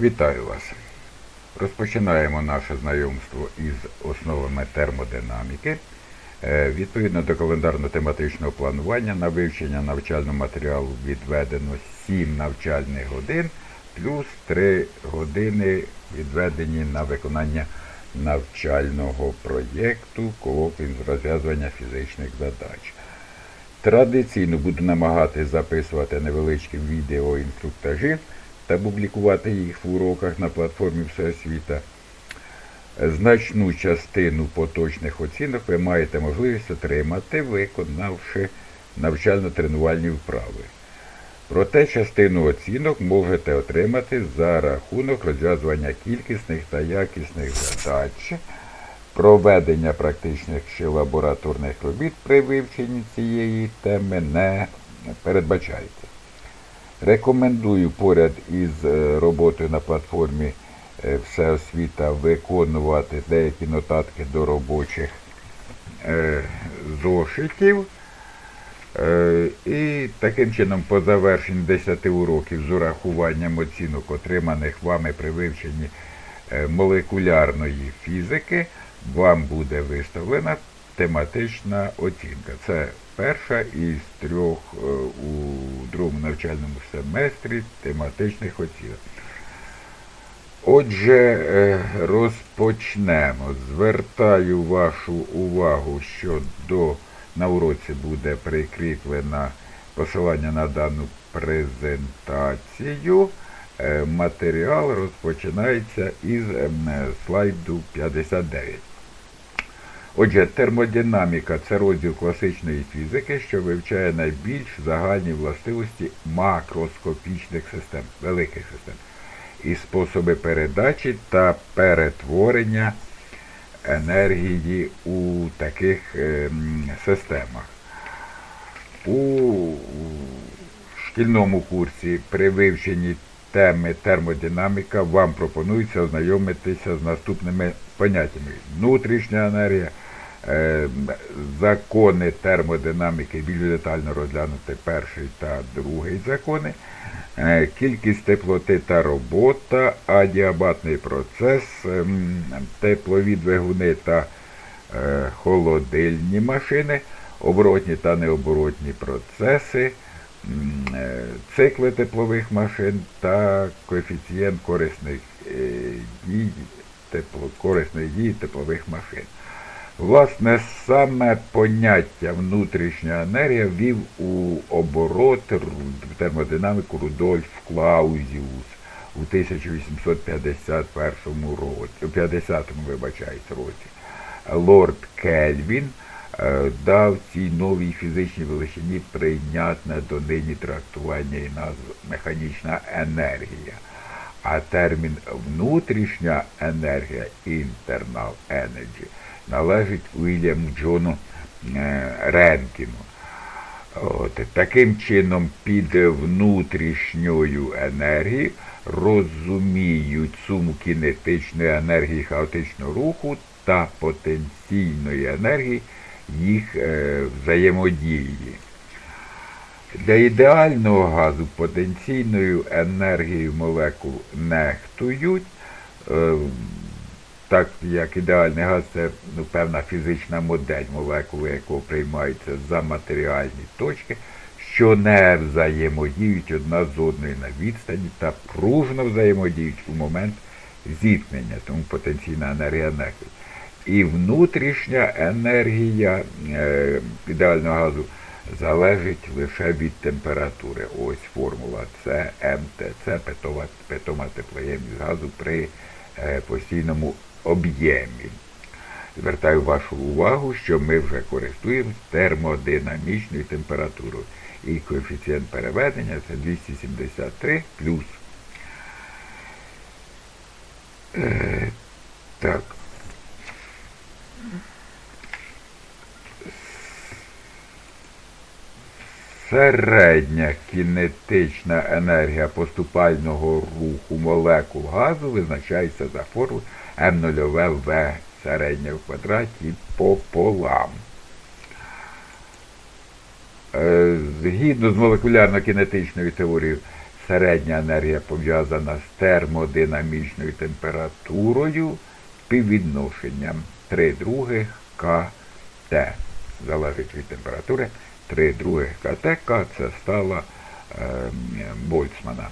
Вітаю вас. Розпочинаємо наше знайомство із основами термодинаміки. Е, Відповідно до календарно-тематичного планування на вивчення навчального матеріалу відведено 7 навчальних годин плюс 3 години відведені на виконання навчального проєкту колоквій з розв'язування фізичних задач. Традиційно буду намагатись записувати невеличкі відеоінструктажі та публікувати їх в уроках на платформі Всеосвіта. Значну частину поточних оцінок ви маєте можливість отримати, виконавши навчально-тренувальні вправи. Проте частину оцінок можете отримати за рахунок розв'язування кількісних та якісних задач, проведення практичних чи лабораторних робіт при вивченні цієї теми не передбачається. Рекомендую поряд із е, роботою на платформі е, Всеосвіта виконувати деякі нотатки до робочих е, зошитів. І таким чином, по завершенні 10 уроків з урахуванням оцінок, отриманих вами при вивченні молекулярної фізики, вам буде виставлена тематична оцінка. Це перша із трьох е, у другому навчальному семестрі тематичних оцінок. Отже, е, розпочнемо. Звертаю вашу увагу, що до, на уроці буде прикріплено посилання на дану презентацію. Е, Матеріал розпочинається із слайду 59. Отже, термодинаміка це розділ класичної фізики, що вивчає найбільш загальні властивості макроскопічних систем, великих систем, і способи передачі та перетворення енергії у таких ем, системах. У шкільному курсі при вивченні теми термодинаміка вам пропонується ознайомитися з наступними поняттями. Внутрішня енергія, е, закони термодинаміки, більш детально розглянути перший та другий закони, е, кількість теплоти та робота, адіабатний процес, ем, теплові двигуни та е, холодильні машини, оборотні та необоротні процеси, е, цикли теплових машин та коефіцієнт корисних е, дій, тепло, корисної дії теплових машин. Власне, саме поняття внутрішня енергія ввів у оборот термодинаміку Рудольф Клаузіус у 1851 році, у 50-му, вибачаюсь, році. Лорд Кельвін е, дав цій новій фізичній величині прийнятне до нині трактування і назву механічна енергія. А термін внутрішня енергія internal energy належить Уільяму Джону е, Ренкіну. От, таким чином, під внутрішньою енергією розуміють суму кінетичної енергії хаотичного руху та потенційної енергії їх е, взаємодії. Для ідеального газу потенційною енергією молекул нехтують. Е, так як ідеальний газ це ну, певна фізична модель молекули, якого приймаються за матеріальні точки, що не взаємодіють одна з одною на відстані та пружно взаємодіють у момент зіткнення, тому потенційна енергія нехтує. І внутрішня енергія е, ідеального газу залежить лише від температури. Ось формула Це МТ, це питома теплоємність газу при е, постійному об'ємі. Звертаю вашу увагу, що ми вже користуємось термодинамічною температурою. І коефіцієнт переведення це 273 плюс. Е, так. Середня кінетична енергія поступального руху молекул газу визначається за формулою М0В середнє в квадраті пополам. Е, Згідно з молекулярно-кінетичною теорією Середня енергія пов'язана з термодинамічною температурою співвідношенням 3 других КТ. Залежить від температури 3 других КТ. К це стала е, Больцмана.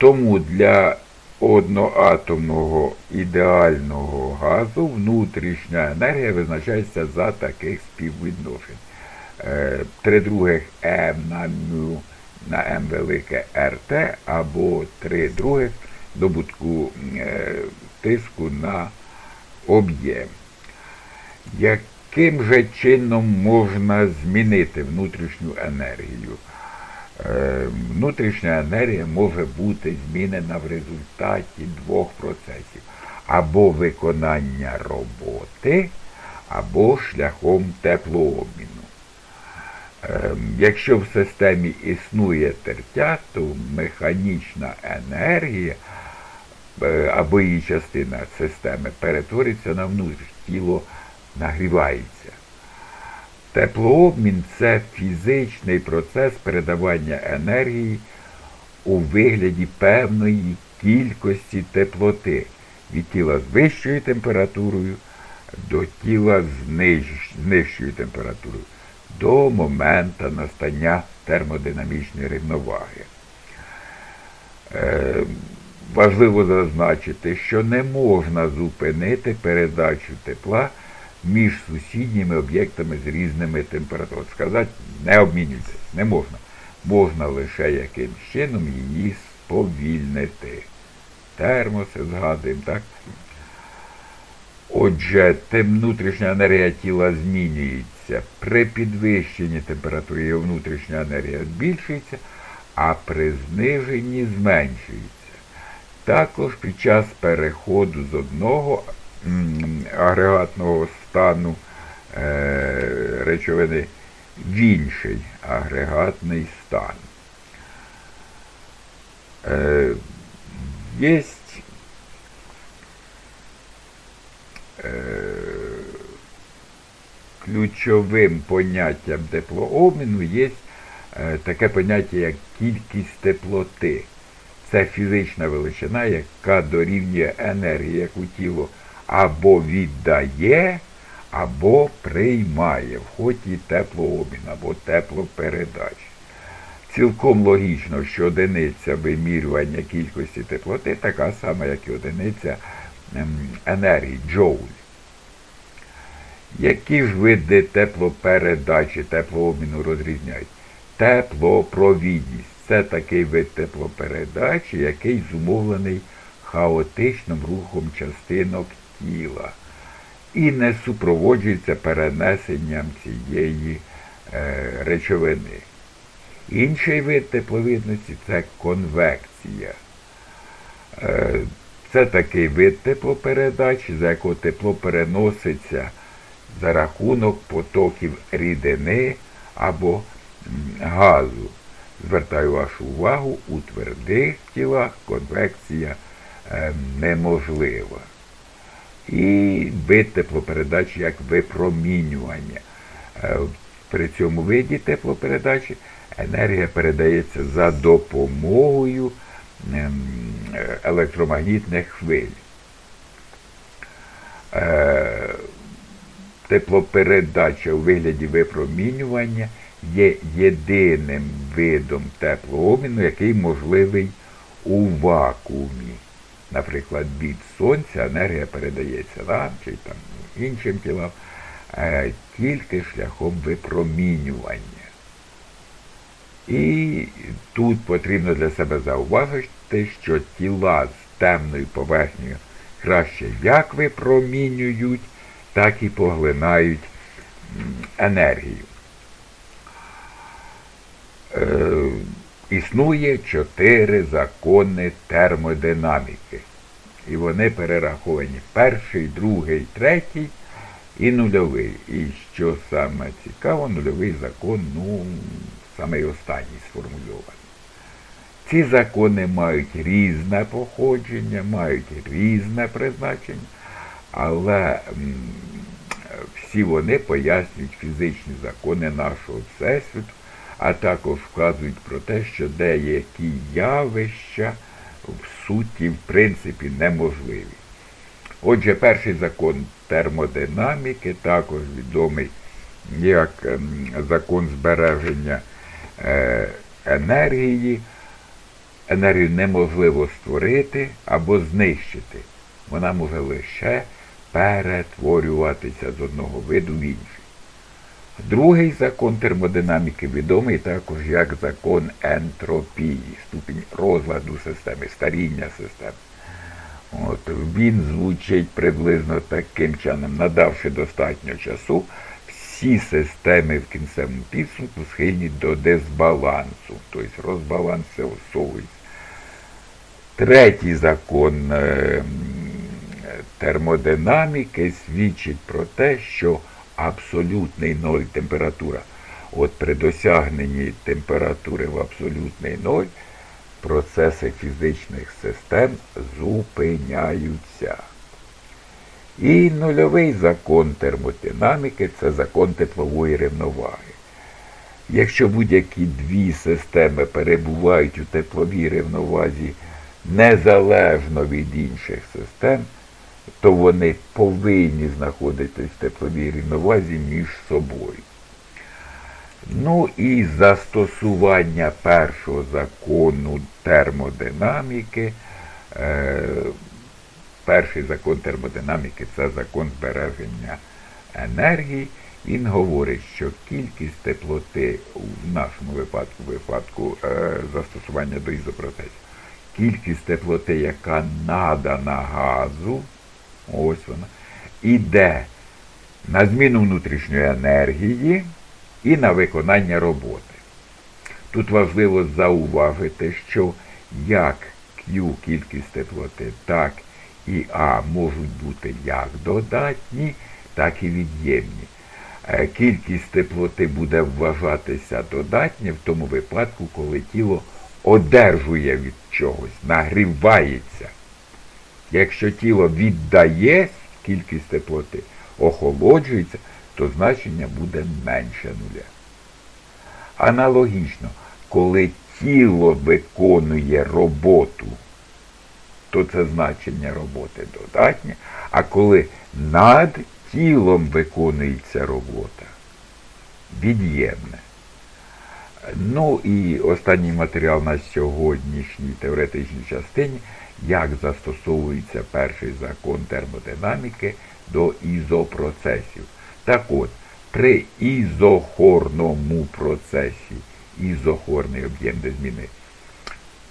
Тому для одноатомного ідеального газу внутрішня енергія визначається за таких співвідношень. Три других М на мю на М велике РТ або три других добутку е, тиску на об'єм. Яким же чином можна змінити внутрішню енергію? Е, Внутрішня енергія може бути змінена в результаті двох процесів. Або виконання роботи, або шляхом теплообміну. Ем, Якщо в системі існує тертя, то механічна енергія е, або її частина системи перетвориться на внутрішнє тіло нагрівається. Теплообмін це фізичний процес передавання енергії у вигляді певної кількості теплоти від тіла з вищою температурою до тіла з нижчою температурою до моменту настання термодинамічної рівноваги. Е, важливо зазначити, що не можна зупинити передачу тепла між сусідніми об'єктами з різними температурами. Сказати, не обмінюйтесь, не можна. Можна лише якимсь чином її сповільнити. Термоси згадуємо, так? Отже, внутрішня енергія тіла змінюється. При підвищенні температури його внутрішня енергія збільшується, а при зниженні зменшується. Також під час переходу з одного агрегатного стану е, речовини в інший агрегатний стан. Е, Єсть е, ключовим поняттям теплообміну є таке поняття, як кількість теплоти. Це фізична величина, яка дорівнює енергії, яку тіло або віддає, або приймає в ході теплообмін або теплопередачі. Цілком логічно, що одиниця вимірювання кількості теплоти така сама, як і одиниця ем, енергії, джоуль. Які ж види теплопередачі, теплообміну розрізняють? Теплопровідність це такий вид теплопередачі, який зумовлений хаотичним рухом частинок тіла і не супроводжується перенесенням цієї е, речовини. Інший вид тепловідності це конвекція. Е, Це такий вид теплопередачі, за якого тепло переноситься за рахунок потоків рідини або газу. Звертаю вашу увагу, у твердих тілах конвекція е, неможлива. І вид теплопередачі як випромінювання. Е, При цьому виді теплопередачі енергія передається за допомогою ем, електромагнітних хвиль. Е, Теплопередача у вигляді випромінювання є єдиним видом теплообміну, який можливий у вакуумі. Наприклад, від сонця енергія передається нам чи там іншим тілам е, тільки шляхом випромінювання. І тут потрібно для себе зауважити, що тіла з темною поверхнею краще як випромінюють, так і поглинають енергію. Існує чотири закони термодинаміки. І вони перераховані перший, другий, третій і нульовий. І що саме цікаво, нульовий закон, ну, саме останній сформульований. Ці закони мають різне походження, мають різне призначення, але всі вони пояснюють фізичні закони нашого Всесвіту, а також вказують про те, що деякі явища в суті, в принципі, неможливі. Отже, перший закон термодинаміки, також відомий як ем, закон збереження е, енергії. Енергію неможливо створити або знищити. Вона може лише перетворюватися з одного виду в інший. Другий закон термодинаміки відомий також як закон ентропії, ступінь розладу системи, старіння системи. От, він звучить приблизно таким чином, надавши достатньо часу, всі системи в кінцевому підсумку схильні до дисбалансу, тобто розбалансовуються. Третій закон е, термодинаміки свідчить про те, що абсолютний ноль температура. От при досягненні температури в абсолютний ноль процеси фізичних систем зупиняються. І нульовий закон термодинаміки це закон теплової рівноваги. Якщо будь-які дві системи перебувають у тепловій рівновазі незалежно від інших систем, то вони повинні знаходитись в тепловій рівновазі між собою. Ну і застосування першого закону термодинаміки. Е, перший закон термодинаміки це закон збереження енергії. Він говорить, що кількість теплоти в нашому випадку, випадку е, застосування до ізопроцесів, кількість теплоти, яка надана газу, ось вона, іде на зміну внутрішньої енергії і на виконання роботи. Тут важливо зауважити, що як Q кількість теплоти, так і А можуть бути як додатні, так і від'ємні. Е, Кількість теплоти буде вважатися додатня в тому випадку, коли тіло одержує від чогось, нагрівається. Якщо тіло віддає кількість теплоти, охолоджується, то значення буде менше нуля. Аналогічно, коли тіло виконує роботу, то це значення роботи додатнє, а коли над тілом виконується робота, від'ємне. Ну і останній матеріал на сьогоднішній теоретичній частині, як застосовується перший закон термодинаміки до ізопроцесів. Так от, при ізохорному процесі, ізохорний об'єм де зміни,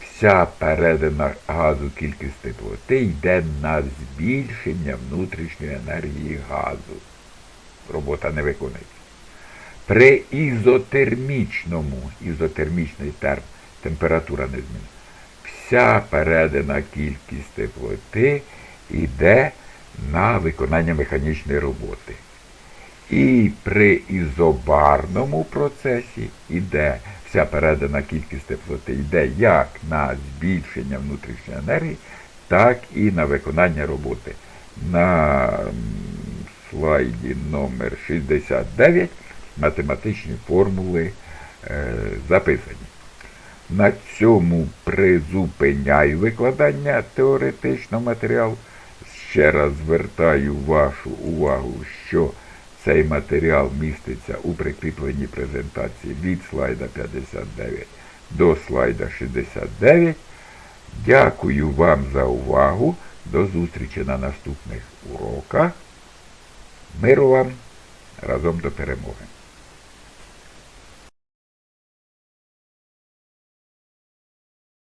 вся передана газу кількість теплоти йде на збільшення внутрішньої енергії газу. Робота не виконується. При ізотермічному, ізотермічний терм, температура не змінена, вся передана кількість теплоти йде на виконання механічної роботи. І при ізобарному процесі йде вся передана кількість теплоти йде як на збільшення внутрішньої енергії, так і на виконання роботи. На слайді номер 69 математичні формули е, записані. На цьому призупиняю викладання теоретичного матеріалу. Ще раз звертаю вашу увагу, що цей матеріал міститься у прикріпленій презентації від слайда 59 до слайда 69. Дякую вам за увагу. До зустрічі на наступних уроках. Миру вам разом до перемоги.